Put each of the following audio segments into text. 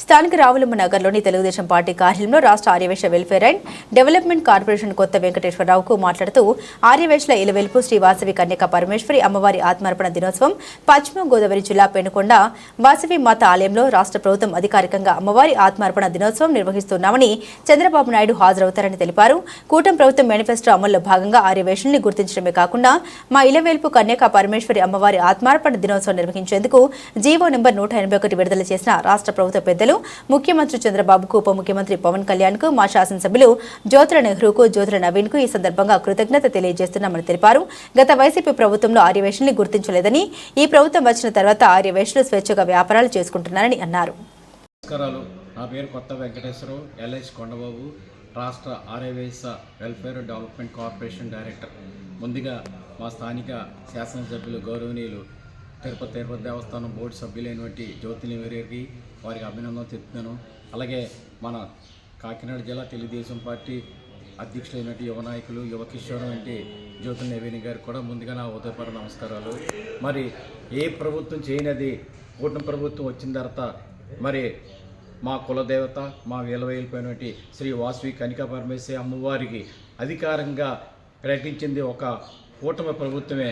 స్థానిక రావులమ్మ నగర్లోని తెలుగుదేశం పార్టీ కార్యాలయంలో రాష్ట్ర Aryavysya welfare and development corporation కొత్త వెంకటేశ్వరరావుకు మాట్లాడుతూ ఆర్యవేశల ఇలవెల్పు శ్రీ వాసవి కన్యక పరమేశ్వరి అమ్మవారి ఆత్మార్పణ దినోత్సవం పశ్చిమ గోదావరి జిల్లా పెనుకొండ వాసవి మాత ఆలయంలో రాష్ట్ర ప్రభుత్వం అధికారికంగా అమ్మవారి ఆత్మార్పణ దినోత్సవం నిర్వహిస్తున్నామని చంద్రబాబు నాయుడు హాజరవుతారని తెలిపారు. కూటమి ప్రభుత్వం మేనిఫెస్టో అమల్లో భాగంగా ఆర్యవేశల్ని గుర్తించడమే కాకుండా మా ఇలవేల్పు కన్యక పరమేశ్వరి అమ్మవారి ఆత్మార్పణ దినోత్సవం నిర్వహించేందుకు జీవో నెంబర్ నూట ఎనభై ఒకటి విడుదల చేసిన రాష్ట్ర ప్రభుత్వ పెద్దలు నేతలు ముఖ్యమంత్రి చంద్రబాబుకు ఉప ముఖ్యమంత్రి పవన్ కళ్యాణ్కు మా శాసనసభ్యులు జ్యోతుల నెహ్రూకు జ్యోతుల నవీన్కు ఈ సందర్భంగా కృతజ్ఞత తెలియజేస్తున్నామని తెలిపారు. గత వైసీపీ ప్రభుత్వంలో ఆర్యవేషుల్ని గుర్తించలేదని ఈ ప్రభుత్వం వచ్చిన తర్వాత ఆర్యవేషులు స్వేచ్ఛగా వ్యాపారాలు చేసుకుంటున్నారని అన్నారు. నమస్కారాలు. నా పేరు కొత్త వెంకటేశ్వరరావు ఎల్ఐసి కొండబాబు రాష్ట్ర Aryavysya welfare development corporation director. ముందుగా మా స్థానిక శాసనసభ్యులు గౌరవనీయులు తిరుపతి తిరుపతి దేవస్థానం బోర్డు సభ్యులైనటువంటి జ్యోతిని వేరేకి వారికి అభినందన చెప్తున్నాను. అలాగే మన కాకినాడ జిల్లా తెలుగుదేశం పార్టీ అధ్యక్షులైనటువంటి యువ నాయకులు యువ కిషోరం వంటి జ్యోతి నవీని గారు కూడా ముందుగా నా ఉదయపర నమస్కారాలు. మరి ఏ ప్రభుత్వం చేయనది కూటమి ప్రభుత్వం వచ్చిన తర్వాత మరి మా కులదేవత మా విలువైపోయినటువంటి శ్రీ వాసవి కనికా పరమేశ్వరి అమ్మవారికి అధికారంగా ప్రకటించింది ఒక కూటమి ప్రభుత్వమే.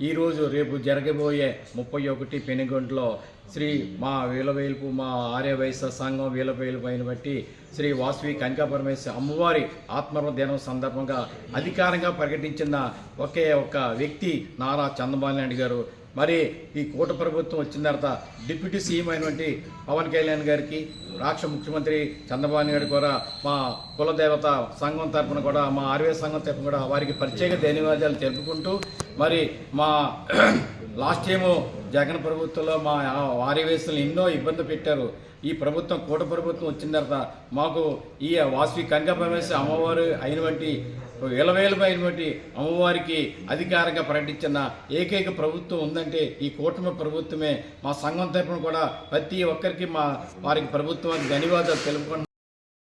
ఈరోజు రేపు జరగబోయే ముప్పై ఒకటి పెనుగొంట్లో శ్రీ మా వీలవేలుపు మా ఆర్యవైశ్య సంఘం వీలవేలుపైన బట్టి శ్రీ వాసవి కనకాపరమేశ్వర అమ్మవారి ఆత్మర్మ దినం సందర్భంగా అధికారంగా ప్రకటించిన ఒకే ఒక వ్యక్తి నారా చంద్రబాబు నాయుడు గారు మరి ఈ కూట ప్రభుత్వం వచ్చిన తర్వాత డిప్యూటీ సీఎం అయినటువంటి పవన్ కళ్యాణ్ గారికి రాష్ట్ర ముఖ్యమంత్రి చంద్రబాబు గారికి కూడా మా కులదేవత సంఘం తరపున కూడా మా ఆర్వే సంఘం తరపున కూడా వారికి ప్రత్యేక ధన్యవాదాలు తెలుపుకుంటూ మరి మా లాస్ట్ టైము జగన్ ప్రభుత్వంలో మా ఆర్యవేశులను ఎన్నో ఇబ్బంది పెట్టారు. ఈ ప్రభుత్వం కూట ప్రభుత్వం వచ్చిన తర్వాత మాకు ఈ వాసవి కనక పరమేశ్వరి అమ్మవారు అయినటువంటి వేలవేలమైనటువంటి అమ్మవారికి అధికారంగా ప్రకటించిన ఏకైక ప్రభుత్వం ఉందంటే ఈ కూటమి ప్రభుత్వమే. మా సంఘం తరపున కూడా ప్రతి ఒక్కరికి మా వారికి ప్రభుత్వానికి ధన్యవాదాలు తెలుపుకుంటున్నాం.